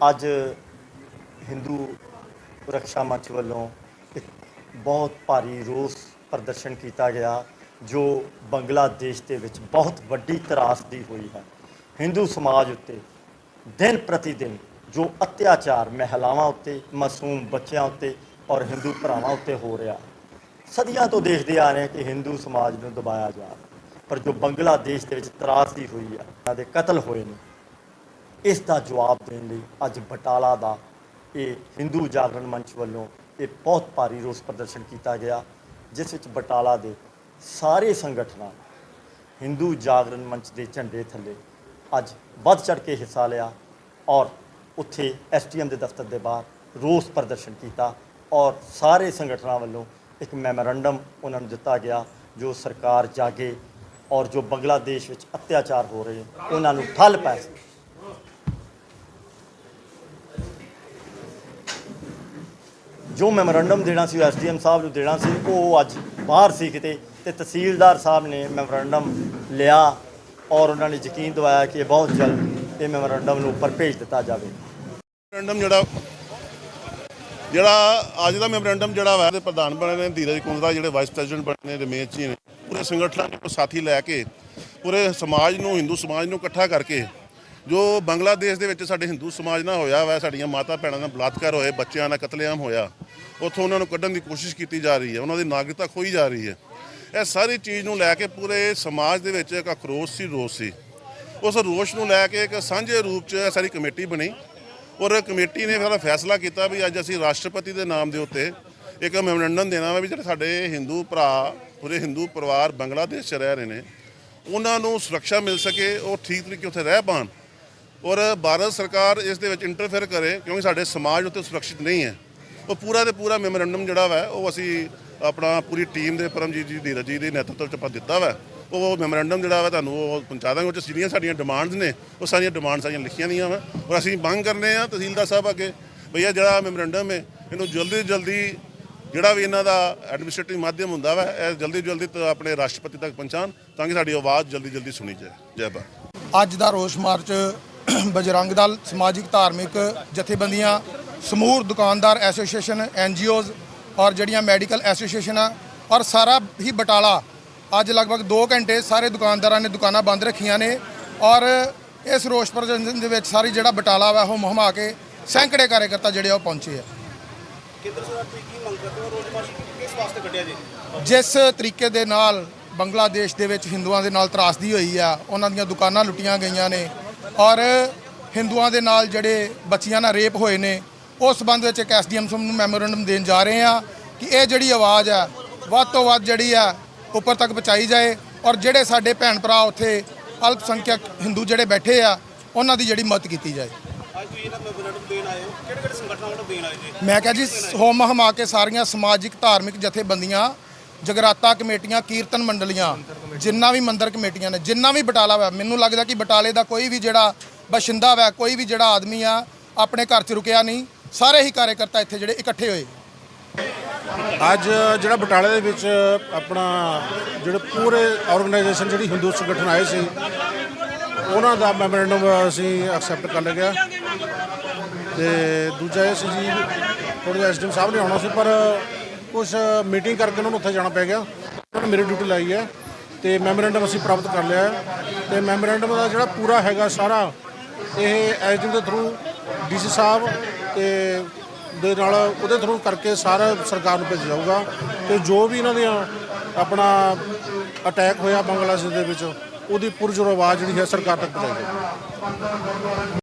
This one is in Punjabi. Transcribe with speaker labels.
Speaker 1: ਅੱਜ ਹਿੰਦੂ ਰੱਖਿਆ ਮੰਚ ਵੱਲੋਂ ਇੱਕ ਬਹੁਤ ਭਾਰੀ ਰੋਸ ਪ੍ਰਦਰਸ਼ਨ ਕੀਤਾ ਗਿਆ, ਜੋ ਬੰਗਲਾਦੇਸ਼ ਦੇ ਵਿੱਚ ਬਹੁਤ ਵੱਡੀ ਤਰਾਸਦੀ ਹੋਈ ਹੈ। ਹਿੰਦੂ ਸਮਾਜ ਉੱਤੇ ਦਿਨ ਪ੍ਰਤੀ ਦਿਨ ਜੋ ਅਤਿਆਚਾਰ ਮਹਿਲਾਵਾਂ ਉੱਤੇ, ਮਾਸੂਮ ਬੱਚਿਆਂ ਉੱਤੇ ਔਰ ਹਿੰਦੂ ਭਰਾਵਾਂ ਉੱਤੇ ਹੋ ਰਿਹਾ, ਸਦੀਆਂ ਤੋਂ ਦੇਖਦੇ ਆ ਰਹੇ ਕਿ ਹਿੰਦੂ ਸਮਾਜ ਨੂੰ ਦਬਾਇਆ ਜਾ ਪਰ ਜੋ ਬੰਗਲਾਦੇਸ਼ ਦੇ ਵਿੱਚ ਤਰਾਸਦੀ ਹੋਈ ਹੈ, ਉਹਨਾਂ ਦੇ ਕਤਲ ਹੋਏ ਨੇ ਇਸ ਦਾ ਜਵਾਬ ਦੇਣ ਲਈ ਅੱਜ ਬਟਾਲਾ ਦਾ ਇਹ ਹਿੰਦੂ ਜਾਗਰਣ ਮੰਚ ਵੱਲੋਂ ਇਹ ਬਹੁਤ ਭਾਰੀ ਰੋਸ ਪ੍ਰਦਰਸ਼ਨ ਕੀਤਾ ਗਿਆ, ਜਿਸ ਵਿੱਚ ਬਟਾਲਾ ਦੇ ਸਾਰੇ ਸੰਗਠਨਾਂ ਹਿੰਦੂ ਜਾਗਰਣ ਮੰਚ ਦੇ ਝੰਡੇ ਥੱਲੇ ਅੱਜ ਵੱਧ ਚੜ ਕੇ ਹਿੱਸਾ ਲਿਆ ਔਰ ਉੱਥੇ ਐਸਟੀਐਮ ਦੇ ਦਫ਼ਤਰ ਦੇ ਬਾਹਰ ਰੋਸ ਪ੍ਰਦਰਸ਼ਨ ਕੀਤਾ ਔਰ ਸਾਰੇ ਸੰਗਠਨਾਂ ਵੱਲੋਂ ਇੱਕ ਮੈਮੋਰੰਡਮ ਉਹਨਾਂ ਨੂੰ ਦਿੱਤਾ ਗਿਆ, ਜੋ ਸਰਕਾਰ ਜਾਗੇ ਔਰ ਜੋ ਬੰਗਲਾਦੇਸ਼ ਵਿੱਚ ਅਤਿਆਚਾਰ ਹੋ ਰਹੇ, ਉਹਨਾਂ ਨੂੰ ਠੱਲ ਪੈ ਜੋ ਮੈਮੋਰੰਡਮ ਦੇਣਾ ਸੀ ਐਸਡੀਐਮ ਸਾਹਿਬ ਨੂੰ ਦੇਣਾ ਸੀ, ਉਹ ਅੱਜ ਬਾਹਰ ਸੀ ਕਿਤੇ ਤੇ ਤਹਿਸੀਲਦਾਰ ਸਾਹਿਬ ਨੇ ਮੈਮੋਰੰਡਮ ਲਿਆ ਔਰ ਉਹਨਾਂ ਨੇ ਯਕੀਨ ਦਿਵਾਇਆ ਕਿ ਇਹ ਬਹੁਤ ਜਲਦ ਇਹ ਮੈਮੋਰੰਡਮ ਨੂੰ ਉੱਪਰ ਭੇਜ ਦਿੱਤਾ ਜਾਵੇ।
Speaker 2: ਮੈਮੋਰੰਡਮ ਜਿਹੜਾ ਜਿਹੜਾ ਅੱਜ ਦਾ ਮੈਮੋਰੰਡਮ ਜਿਹੜਾ ਵਾ ਦੇ ਪ੍ਰਧਾਨ ਬਣੇ ਨੇ ਧੀਰਜ ਕੁੰਦਰਾ ਜਿਹੜੇ ਵਾਈਸ ਪ੍ਰੈਜ਼ੀਡੈਂਟ ਬਣੇ ਨੇ ਰਮੇਸ਼ ਜੀ ਨੇ। ਪੂਰੇ ਸੰਗਠਨਾਂ ਨੂੰ ਸਾਥੀ ਲੈ ਕੇ, ਪੂਰੇ ਸਮਾਜ ਨੂੰ, ਹਿੰਦੂ ਸਮਾਜ ਨੂੰ ਇਕੱਠਾ ਕਰਕੇ ਜੋ ਬੰਗਲਾਦੇਸ਼ ਦੇ ਵਿੱਚ ਸਾਡੇ ਹਿੰਦੂ ਸਮਾਜ ਨਾਲ ਹੋਇਆ ਵਾ, ਸਾਡੀਆਂ ਮਾਤਾ ਭੈਣਾਂ ਨਾਲ ਬਲਾਤਕਾਰ ਹੋਏ, ਬੱਚਿਆਂ ਨਾਲ ਕਤਲੇਆਮ ਹੋਇਆ, ਉੱਥੋਂ ਉਹਨਾਂ ਨੂੰ ਕੱਢਣ ਦੀ ਕੋਸ਼ਿਸ਼ ਕੀਤੀ ਜਾ ਰਹੀ ਹੈ, ਉਹਨਾਂ ਦੀ ਨਾਗਰਿਕਤਾ ਖੋਈ ਜਾ ਰਹੀ ਹੈ। ਇਹ ਸਾਰੀ ਚੀਜ਼ ਨੂੰ ਲੈ ਕੇ ਪੂਰੇ ਸਮਾਜ ਦੇ ਵਿੱਚ ਇੱਕ ਅਖਰੋਸ਼ ਸੀ, ਰੋਸ ਸੀ। ਉਸ ਰੋਸ਼ ਨੂੰ ਲੈ ਕੇ ਇੱਕ ਸਾਂਝੇ ਰੂਪ 'ਚ ਇਹ ਸਾਰੀ ਕਮੇਟੀ ਬਣੀ ਔਰ ਕਮੇਟੀ ਨੇ ਫਿਰ ਫੈਸਲਾ ਕੀਤਾ ਵੀ ਅੱਜ ਅਸੀਂ ਰਾਸ਼ਟਰਪਤੀ ਦੇ ਨਾਮ ਦੇ ਉੱਤੇ ਇੱਕ ਮੈਮੋਰੰਡਮ ਦੇਣਾ ਵਾ ਵੀ ਜਿਹੜੇ ਸਾਡੇ ਹਿੰਦੂ ਭਰਾ, ਪੂਰੇ ਹਿੰਦੂ ਪਰਿਵਾਰ ਬੰਗਲਾਦੇਸ਼ 'ਚ ਰਹਿ ਰਹੇ ਨੇ, ਉਹਨਾਂ ਨੂੰ ਸੁਰੱਖਿਆ ਮਿਲ ਸਕੇ, ਉਹ ਠੀਕ ਤਰੀਕੇ ਉੱਥੇ ਰਹਿ ਪਾਣ। ਔਰ ਭਾਰਤ ਸਰਕਾਰ ਇਸ ਦੇ ਵਿੱਚ ਇੰਟਰਫੇਅਰ ਕਰੇ ਕਿਉਂਕਿ ਸਾਡੇ ਸਮਾਜ ਉੱਤੇ ਸੁਰੱਖਿਅਤ ਨਹੀਂ ਹੈ। ਉਹ ਪੂਰਾ ਤੇ ਪੂਰਾ ਮੈਮੋਰੈਂਡਮ ਜਿਹੜਾ ਵਾ, ਉਹ ਅਸੀਂ ਆਪਣਾ ਪੂਰੀ ਟੀਮ ਦੇ ਪਰਮਜੀਤ ਜੀ ਧੀਰਜ ਜੀ ਦੇ ਨੇਤਰਤਵ ਚ ਆਪਾਂ ਦਿੱਤਾ ਵਾ। ਉਹ ਮੈਮੋਰੈਂਡਮ ਜਿਹੜਾ ਵਾ ਤੁਹਾਨੂੰ ਉਹ ਪਹੁੰਚਾ ਦਾਂਗੇ, ਉਹ ਚ ਜਿਹੜੀਆਂ ਸਾਡੀਆਂ ਡਿਮਾਂਡਸ ਨੇ, ਉਹ ਸਾਰੀਆਂ ਡਿਮਾਂਡਸ ਸਾਡੀਆਂ ਲਿਖੀਆਂ ਦੀਆਂ ਵਾ। ਔਰ ਅਸੀਂ ਮੰਗ ਕਰਨੇ ਆ ਤਹਿਸੀਲਦਾਰ ਸਾਹਿਬ ਅੱਗੇ ਭਈਆ ਜਿਹੜਾ ਮੈਮੋਰੈਂਡਮ ਹੈ, ਇਹਨੂੰ ਜਲਦੀ ਤੋਂ ਜਲਦੀ ਜਿਹੜਾ ਵੀ ਇਹਨਾਂ ਦਾ ਐਡਮਿਨਿਸਟ੍ਰੇਟਿਵ ਮਾਧਿਅਮ ਹੁੰਦਾ ਵਾ, ਇਹ ਜਲਦੀ ਤੋਂ ਜਲਦੀ ਤ- ਆਪਣੇ ਰਾਸ਼ਟਰਪਤੀ ਤੱਕ ਪਹੁੰਚਾਉਣ ਤਾਂ ਕਿ ਸਾਡੀ ਆਵਾਜ਼ ਜਲਦੀ ਜਲਦੀ ਸੁਣੀ ਜਾਏ। ਜੈ ਭਾਰਤ।
Speaker 3: ਅੱਜ ਦਾ ਰੋਸ ਮਾਰਚ ਬਜਰੰਗ ਦਲ ਸਮਾਜਿਕ ਧਾਰਮਿਕ ਜਥੇਬੰਦੀਆਂ ਸਮੂਹ ਦੁਕਾਨਦਾਰ ਐਸੋਸੀਏਸ਼ਨ ਐਨਜੀਓਜ਼ ਔਰ ਜਿਹੜੀਆਂ ਮੈਡੀਕਲ ਐਸੋਸੀਏਸ਼ਨ ਆ। ਔਰ ਸਾਰਾ ਹੀ ਬਟਾਲਾ ਅੱਜ ਲਗਭਗ 2 ਘੰਟੇ ਸਾਰੇ ਦੁਕਾਨਦਾਰਾਂ ਨੇ ਦੁਕਾਨਾਂ ਬੰਦ ਰੱਖੀਆਂ ਨੇ। ਔਰ ਇਸ ਰੋਸ ਪ੍ਰਦਰਸ਼ਨ ਦੇ ਵਿੱਚ ਸਾਰੀ ਜਿਹੜਾ ਬਟਾਲਾ ਵਾ ਉਹ ਮੁਹਮਾ ਕੇ ਸੈਂਕੜੇ ਕਾਰਜਕਰਤਾ ਜਿਹੜੇ ਆ ਉਹ ਪਹੁੰਚੇ ਆ।
Speaker 4: ਕੇਂਦਰ ਸਰਕਾਰ ਤੋਂ ਕੀ ਮੰਗ ਕਰਦੇ ਹੋ ਰੋਜ਼ ਮਾਰਚ ਕਿਸ ਵਾਸਤੇ ਕੱਢਿਆ ਜੀ?
Speaker 3: ਜਿਸ ਤਰੀਕੇ ਦੇ ਨਾਲ ਬੰਗਲਾਦੇਸ਼ ਦੇ ਵਿੱਚ ਹਿੰਦੂਆਂ ਦੇ ਨਾਲ ਤਰਾਸਦੀ ਹੋਈ ਆ ਉਹਨਾਂ ਦੀਆਂ ਦੁਕਾਨਾਂ ਲੁੱਟੀਆਂ ਗਈਆਂ ਨੇ। ਔਰ ਹਿੰਦੂਆਂ ਦੇ ਨਾਲ ਜਿਹੜੇ ਬੱਚੀਆਂ ਨਾਲ ਰੇਪ ਹੋਏ ਨੇ ਉਸ ਸੰਬੰਧ ਵਿੱਚ ਇੱਕ ਐਸਡੀਐਮ ਨੂੰ ਮੈਮੋਰੰਡਮ ਦੇਣ ਜਾ ਰਹੇ ਆ ਕਿ ਇਹ ਜਿਹੜੀ ਆਵਾਜ਼ ਆ ਵੱਧ ਤੋਂ ਵੱਧ ਜਿਹੜੀ ਆ ਉੱਪਰ ਤੱਕ ਪਹੁੰਚਾਈ ਜਾਏ ਔਰ ਜਿਹੜੇ ਸਾਡੇ ਭੈਣ ਭਰਾ ਉੱਥੇ ਅਲਪ ਸੰਖਿਅਕ ਹਿੰਦੂ ਜਿਹੜੇ ਬੈਠੇ ਆ ਉਹਨਾਂ ਦੀ ਜਿਹੜੀ ਮਦਦ ਕੀਤੀ ਜਾਏ। ਮੈਂ ਕਿਹਾ ਜੀ ਹੋਮ ਹਮਾ ਕੇ ਸਾਰੀਆਂ ਸਮਾਜਿਕ ਧਾਰਮਿਕ ਜਥੇਬੰਦੀਆਂ ਜਗਰਾਤਾ ਕਮੇਟੀਆਂ, ਕੀਰਤਨ ਮੰਡਲੀਆਂ, ਜਿੰਨਾ ਵੀ ਮੰਦਰ ਕਮੇਟੀਆਂ ਨੇ, ਜਿੰਨਾ ਵੀ ਬਟਾਲਾ ਵਾ, ਮੈਨੂੰ ਲੱਗਦਾ ਕਿ ਬਟਾਲੇ ਦਾ ਕੋਈ ਵੀ ਜਿਹੜਾ ਬਸ਼ਿੰਦਾ ਵਾ, ਕੋਈ ਵੀ ਜਿਹੜਾ ਆਦਮੀ ਆ, ਆਪਣੇ ਘਰ 'ਚ ਰੁਕਿਆ ਨਹੀਂ। ਸਾਰੇ ਹੀ ਕਾਰਜਕਰਤਾ ਇੱਥੇ ਜਿਹੜੇ ਇਕੱਠੇ ਹੋਏ।
Speaker 5: ਅੱਜ ਜਿਹੜਾ ਬਟਾਲੇ ਦੇ ਵਿੱਚ ਆਪਣਾ ਜਿਹੜੇ ਪੂਰੇ ਆਰਗੇਨਾਈਜੇਸ਼ਨ ਜਿਹੜੀ ਹਿੰਦੂ ਸੰਗਠਨ ਆਏ ਸੀ, ਉਹਨਾਂ ਦਾ ਮੈਮੋਰੈਂਡਮ ਅਸੀਂ ਐਕਸੈਪਟ ਕਰ ਲਿਆ। ਤੇ ਦੂਜਾ ਇਹ ਸੀ ਜੀ, ਥੋੜ੍ਹਾ ਜਿਹਾ ਐਸਡੀਐਮ ਸਾਹਿਬ ਨੇ ਆਉਣਾ ਸੀ, ਪਰ ਕੁਝ ਮੀਟਿੰਗ ਕਰਕੇ ਉਹਨਾਂ ਨੂੰ ਉੱਥੇ ਜਾਣਾ ਪੈ ਗਿਆ। ਉਹਨਾਂ ਨੇ ਮੇਰੀ ਡਿਊਟੀ ਲਾਈ ਹੈ ਤੇ ਮੈਮੋਰੈਂਡਮ ਅਸੀਂ ਪ੍ਰਾਪਤ ਕਰ ਲਿਆ ਹੈ। ਤੇ ਮੈਮੋਰੈਂਡਮ ਦਾ ਜਿਹੜਾ ਪੂਰਾ ਹੈਗਾ ਸਾਰਾ ਇਹ ਐਸਡੀਐਮ ਦੇ ਥਰੂ ਡੀਸੀ ਸਾਹਿਬ ਤੇ ਦੇ ਨਾਲ ਉਹਦੇ ਥਰੂ ਕਰਕੇ ਸਾਰਾ ਸਰਕਾਰ ਨੂੰ ਭੇਜਿਆ ਜਾਊਗਾ। ਤੇ ਜੋ ਵੀ ਇਹਨਾਂ ਦੀਆਂ ਆਪਣਾ ਅਟੈਕ ਹੋਇਆ ਬੰਗਲਾਦੇਸ਼ ਦੇ ਵਿੱਚ, ਉਹਦੀ ਪੁਰਜੋਰ ਆਵਾਜ਼ ਜਿਹੜੀ ਹੈ ਸਰਕਾਰ ਤੱਕ ਪਹੁੰਚਾਈ ਜਾਊਗੀ।